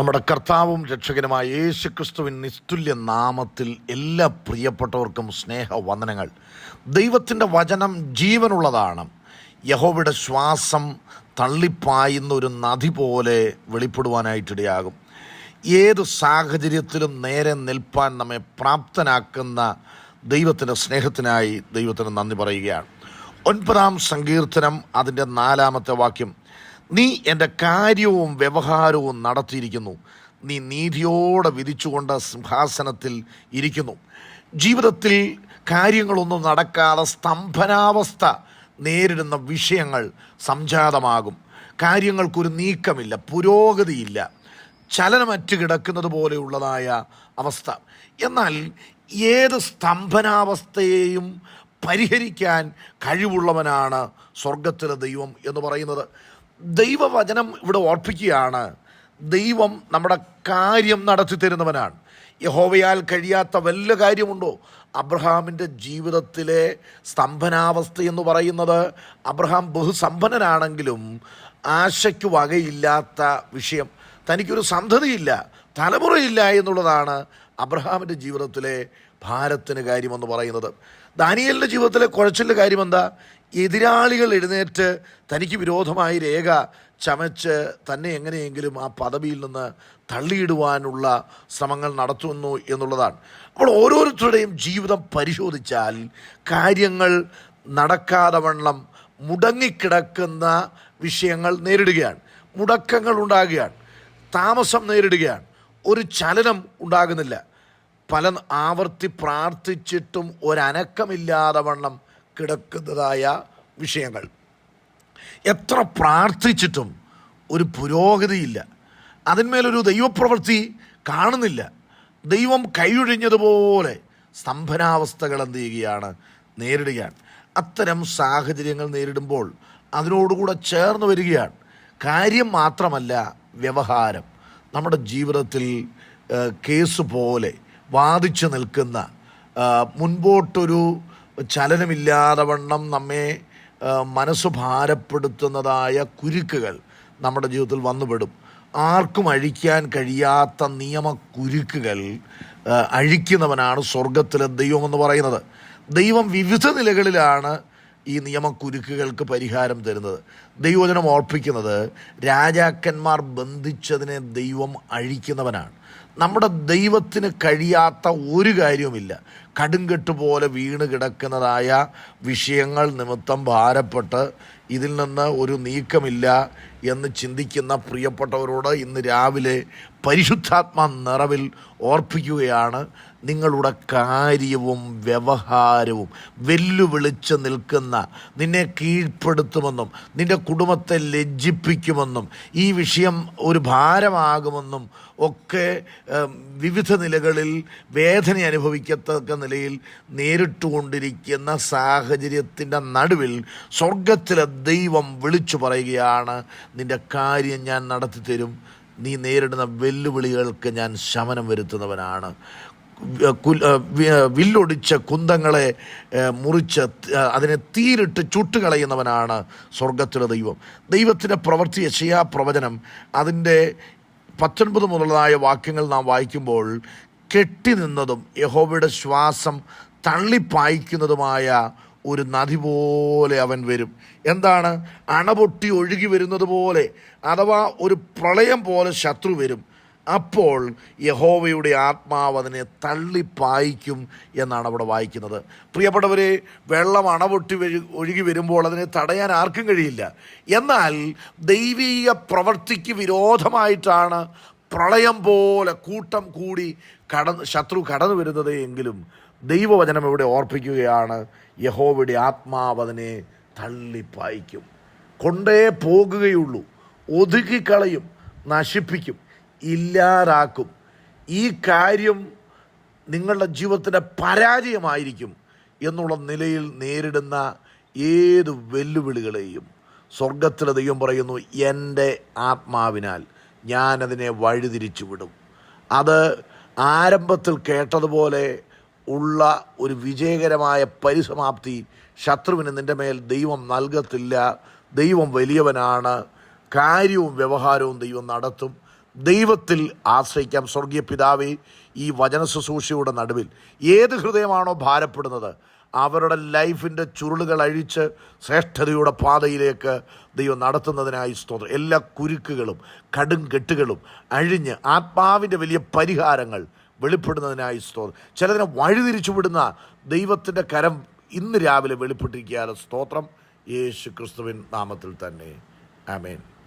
നമ്മുടെ കർത്താവും രക്ഷകനുമായ യേശു ക്രിസ്തുവിൻ നിസ്തുല്യ നാമത്തിൽ എല്ലാ പ്രിയപ്പെട്ടവർക്കും സ്നേഹ വന്ദനങ്ങൾ ദൈവത്തിന്റെ വചനം ജീവനുള്ളതാണ്. യഹോവയുടെ ശ്വാസം തള്ളിപ്പായുന്ന ഒരു നദി പോലെ വെളിപ്പെടുവാനായിട്ടിടയാകും. ഏത് സാഹചര്യത്തിലും നേരെ നിൽപ്പാൻ നമ്മെ പ്രാപ്തനാക്കുന്ന ദൈവത്തിന്റെ സ്നേഹത്തിനായി ദൈവത്തിന് നന്ദി പറയുകയാണ്. ഒൻപതാം സങ്കീർത്തനം അതിന്റെ നാലാമത്തെ വാക്യം. നീ എന്റെ കാര്യവും വ്യവഹാരവും നടത്തിയിരിക്കുന്നു. നീ നീതിയോടെ വിധിച്ചുകൊണ്ട് സിംഹാസനത്തിൽ ഇരിക്കുന്നു. ജീവിതത്തിൽ കാര്യങ്ങളൊന്നും നടക്കാതെ സ്തംഭനാവസ്ഥ നേരിടുന്ന വിഷയങ്ങൾ സംജാതമാകും. കാര്യങ്ങൾക്കൊരു നീക്കമില്ല പുരോഗതിയില്ല. ചലനമറ്റ് കിടക്കുന്നത് പോലെയുള്ളതായ അവസ്ഥ. എന്നാൽ ഏത് സ്തംഭനാവസ്ഥയെയും പരിഹരിക്കാൻ കഴിവുള്ളവനാണ് സ്വർഗത്തിലെ ദൈവം എന്ന് പറയുന്നത്. ദൈവവചനം ഇവിടെ ഓർപ്പിക്കുകയാണ്. ദൈവം നമ്മുടെ കാര്യം നടത്തി തരുന്നവനാണ്. യഹോവയാൽ കഴിയാത്ത വല്ല കാര്യമുണ്ടോ? അബ്രഹാമിന്റെ ജീവിതത്തിലെ സ്തംഭനാവസ്ഥ എന്ന് പറയുന്നത് അബ്രഹാം ബഹുസമ്പന്നനാണെങ്കിലും ആശയ്ക്ക് വകയില്ലാത്ത വിഷയം. തനിക്കൊരു സന്ധതിയില്ല തലമുറയില്ല എന്നുള്ളതാണ് അബ്രഹാമിന്റെ ജീവിതത്തിലെ ഭാരത്തിന് കാര്യമെന്ന് പറയുന്നത്. ദാനിയലിന്റെ ജീവിതത്തിലെ കുഴച്ചിലിന്റെ കാര്യം എന്താ എതിരാളികൾ എഴുന്നേറ്റ് തനിക്ക് വിരോധമായി രേഖ ചമച്ച് തന്നെ എങ്ങനെയെങ്കിലും ആ പദവിയിൽ നിന്ന് തള്ളിയിടുവാനുള്ള ശ്രമങ്ങൾ നടത്തുന്നു എന്നുള്ളതാണ്. അപ്പോൾ ഓരോരുത്തരുടെയും ജീവിതം പരിശോധിച്ചാൽ കാര്യങ്ങൾ നടക്കാതെ വണ്ണം മുടങ്ങിക്കിടക്കുന്ന വിഷയങ്ങൾ നേരിടുകയാണ്. മുടക്കങ്ങൾ ഉണ്ടാകുകയാണ്. താമസം നേരിടുകയാണ്. ഒരു ചലനം ഉണ്ടാകുന്നില്ല. പല ആവർത്തി പ്രാർത്ഥിച്ചിട്ടും ഒരനക്കമില്ലാതെ വണ്ണം കിടക്കുന്നതായ വിഷയങ്ങൾ. എത്ര പ്രാർത്ഥിച്ചിട്ടും ഒരു പുരോഗതിയില്ല. അതിന്മേലൊരു ദൈവപ്രവൃത്തി കാണുന്നില്ല. ദൈവം കൈയൊഴിഞ്ഞതുപോലെ സ്തംഭനാവസ്ഥകൾ എന്ത് ചെയ്യുകയാണ്? നേരിടുകയാണ്. അത്തരം സാഹചര്യങ്ങൾ നേരിടുമ്പോൾ അതിനോടുകൂടെ ചേർന്ന് വരികയാണ്. കാര്യം മാത്രമല്ല വ്യവഹാരം. നമ്മുടെ ജീവിതത്തിൽ കേസ് പോലെ വാദിച്ചു നിൽക്കുന്ന മുൻപോട്ടൊരു ചലനമില്ലാതെ വണ്ണം നമ്മെ മനസ്സ് ഭാരപ്പെടുത്തുന്നതായ കുരുക്കുകൾ നമ്മുടെ ജീവിതത്തിൽ വന്നുപെടും. ആർക്കും അഴിക്കാൻ കഴിയാത്ത നിയമ കുരുക്കുകൾ അഴിക്കുന്നവനാണ് സ്വർഗത്തിലെ ദൈവം എന്ന് പറയുന്നത്. ദൈവം വിവിധ നിലകളിലാണ് ഈ നിയമക്കുരുക്കുകൾക്ക് പരിഹാരം തരുന്നത്. ദൈവജനം ഓർപ്പിക്കുന്നത് രാജാക്കന്മാർ ബന്ധിച്ചതിനെ ദൈവം അഴിക്കുന്നവനാണ്. നമ്മുടെ ദൈവത്തിന് കഴിയാത്ത ഒരു കാര്യവുമില്ല. കടുങ്കെട്ട് പോലെ വീണ് കിടക്കുന്നതായ വിഷയങ്ങൾ നിമിത്തം ഭാരപ്പെട്ട് ഇതിൽ നിന്ന് ഒരു നീക്കമില്ല എന്ന് ചിന്തിക്കുന്ന പ്രിയപ്പെട്ടവരോട് ഇന്ന് രാവിലെ പരിശുദ്ധാത്മാ നിറവിൽ ഓർപ്പിക്കുകയാണ്. നിങ്ങളുടെ കാര്യവും വ്യവഹാരവും വെല്ലുവിളിച്ച് നിൽക്കുന്ന നിന്നെ കീഴ്പ്പെടുത്തുമെന്നും നിന്റെ കുടുംബത്തെ ലജ്ജിപ്പിക്കുമെന്നും ഈ വിഷയം ഒരു ഭാരമാകുമെന്നും ഒക്കെ വിവിധ നിലകളിൽ വേദന അനുഭവിക്കത്തക്ക നിലയിൽ നേരിട്ടുകൊണ്ടിരിക്കുന്ന സാഹചര്യത്തിന്റെ നടുവിൽ സ്വർഗത്തിലെ ദൈവം വിളിച്ചു പറയുകയാണ് നിന്റെ കാര്യം ഞാൻ നടത്തി തരും. നീ നേരിടുന്ന വെല്ലുവിളികൾക്ക് ഞാൻ ശമനം വരുത്തുന്നവനാണ്. വില്ലൊടിച്ച കുന്തങ്ങളെ മുറിച്ച് അതിനെ തീരിട്ട് ചുട്ടുകളയുന്നവനാണ് സ്വർഗത്തിലെ ദൈവം. ദൈവത്തിന്റെ പ്രവൃത്തി യശയാ പ്രവചനം അതിന്റെ പത്തൊൻപത് മുതലായ വാക്യങ്ങൾ നാം വായിക്കുമ്പോൾ കെട്ടി നിന്നതും യഹോവയുടെ ശ്വാസം തള്ളിപ്പായിക്കുന്നതുമായ ഒരു നദി പോലെ അവൻ വരും. എന്താണ്? അണപൊട്ടി ഒഴുകി വരുന്നത് പോലെ അഥവാ ഒരു പ്രളയം പോലെ ശത്രു വരും. അപ്പോൾ യഹോവയുടെ ആത്മാവ് അതിനെ തള്ളിപ്പായിക്കും എന്നാണ് അവിടെ വായിക്കുന്നത്. പ്രിയപ്പെട്ടവരെ വെള്ളം അണപൊട്ടി ഒഴുകി വരുമ്പോൾ അതിനെ തടയാൻ ആർക്കും കഴിയില്ല. എന്നാൽ ദൈവീക പ്രവൃത്തിക്ക് വിരോധമായിട്ടാണ് പ്രളയം പോലെ കൂട്ടം കൂടി കടന്ന് ശത്രു കടന്നു വരുന്നത് എങ്കിലും ദൈവവചനം ഇവിടെ ഓർപ്പിക്കുകയാണ്. യഹോവയുടെ ആത്മാവതിനെ തള്ളിപ്പായിക്കും. കൊണ്ടേ പോകുകയുള്ളൂ. ഒതുക്കിക്കളയും നശിപ്പിക്കും ഇല്ലാതാക്കും. ഈ കാര്യം നിങ്ങളുടെ ജീവിതത്തിന്റെ പരാജയമായിരിക്കും എന്നുള്ള നിലയിൽ നേരിടുന്ന ഏത് വെല്ലുവിളികളെയും സ്വർഗത്തിലെ ദൈവം പറയുന്നു എന്റെ ആത്മാവിനാൽ. ഞാനതിനെ വഴിതിരിച്ചു വിടും അത് ആരംഭത്തിൽ കേട്ടതുപോലെ ഉള്ള ഒരു വിജയകരമായ പരിസമാപ്തി ശത്രുവിന് നിന്റെ മേൽ ദൈവം നൽകത്തില്ല. ദൈവം വലിയവനാണ്. കാര്യവും വ്യവഹാരവും ദൈവം നടത്തും. ദൈവത്തിൽ ആശ്രയിക്കാം. സ്വർഗീയ പിതാവേ ഈ വചന ശുശ്രൂഷയുടെ നടുവിൽ. ഏത് ഹൃദയമാണോ ഭാരപ്പെടുന്നത് അവരുടെ ലൈഫിന്റെ ചുരുളുകൾ അഴിച്ച് ശ്രേഷ്ഠതയുടെ പാതയിലേക്ക് ദൈവം നടത്തുന്നതിനായി സ്തോത്രം. എല്ലാ കുരുക്കുകളും കടും കെട്ടുകളും അഴിഞ്ഞ് ആത്മാവിന്റെ വലിയ പരിഹാരങ്ങൾ വെളിപ്പെടുന്നതിനായി സ്തോത്രം. ചിലതിനെ വഴിതിരിച്ചു വിടുന്ന ദൈവത്തിന്റെ കരം ഇന്ന് രാവിലെ വെളിപ്പെട്ടിരിക്കുകയാണ് സ്തോത്രം. യേശു ക്രിസ്തുവിൻ നാമത്തിൽ തന്നെ. ആമേൻ.